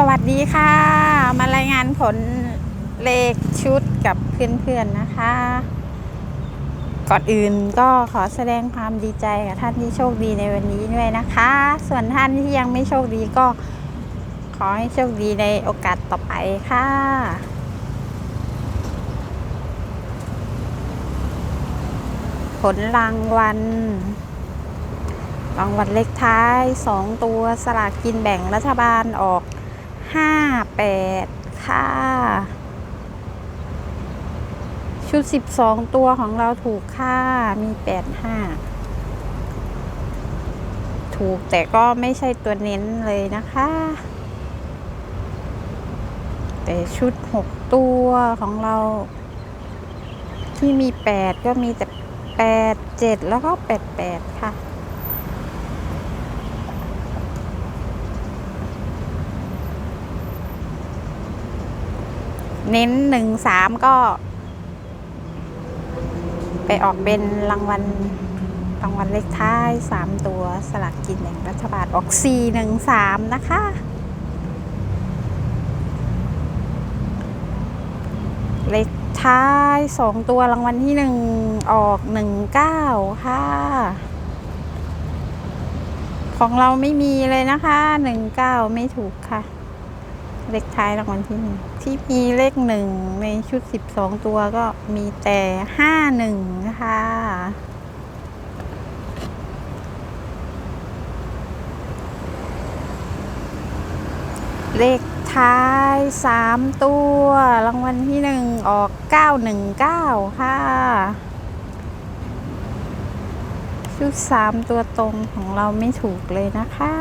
สวัสดีค่ะ มารายงานผลเลขชุดกับเพื่อนๆนะคะ ก่อนอื่นก็ขอแสดงความดีใจกับท่านที่โชคดีในวันนี้ด้วยนะคะ ส่วนท่านที่ยังไม่โชคดีก็ ขอให้โชคดีในโอกาสต่อไปค่ะ ผลรางวัลรางวัลเลขท้าย 2 ตัวสลากกินแบ่งรัฐบาลออก 58ค่ะ ชุด12ตัวของเราถูกค่ามี85ถูกแต่ก็ไม่ใช่ตัวเน้นเลยนะคะ แต่ชุด6ตัวของเรา ที่มี8ก็มีแต่8 7แล้วก็88ค่ะ เน้นหนึ่งสามก็ ไปออกเป็นรางวัลรางวัลเลขท้ายสามตัวสลากกินแบ่งรัฐบาลออกสี่หนึ่งสามนะคะ เลขท้ายสองตัวรางวัลที่หนึ่งออกหนึ่งเก้าค่ะ ของเราไม่มีเลยนะคะหนึ่งเก้าไม่ถูกค่ะ เลขท้ายรางวัลที่หนึ่งที่มีเลขหนึ่งในชุดสิบสองตัวก็มีแต่ห้าหนึ่งนะคะเลขท้ายสามตัว รางวัลที่หนึ่งออกเก้าหนึ่งเก้าค่ะชุดสามตัวตรงของเราไม่ถูกเลยนะคะ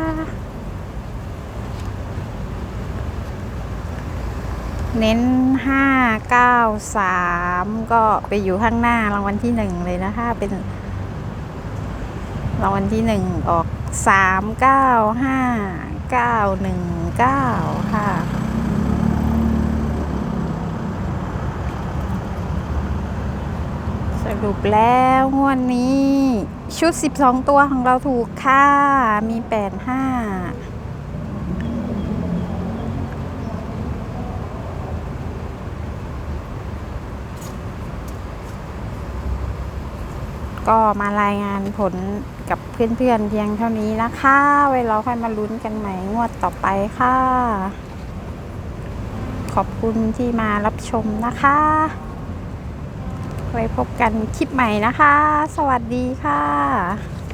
เน้นห้าเก้าสามก็ไปอยู่ข้างหน้ารางวัลที่หนึ่งเลยนะคะ เป็น รางวัลที่หนึ่งออกสามเก้าห้าเก้าหนึ่งเก้าค่ะ สรุปแล้วงวดนี้ชุด 12 ตัวของเราถูกค่ะ มี 85 ก็มารายงานผลกับเพื่อนๆเพียงเท่านี้นะคะ ไว้เราค่อยมาลุ้นกันใหม่งวดต่อไปค่ะ ขอบคุณที่มารับชมนะคะ ไว้พบกันคลิปใหม่นะคะ สวัสดีค่ะ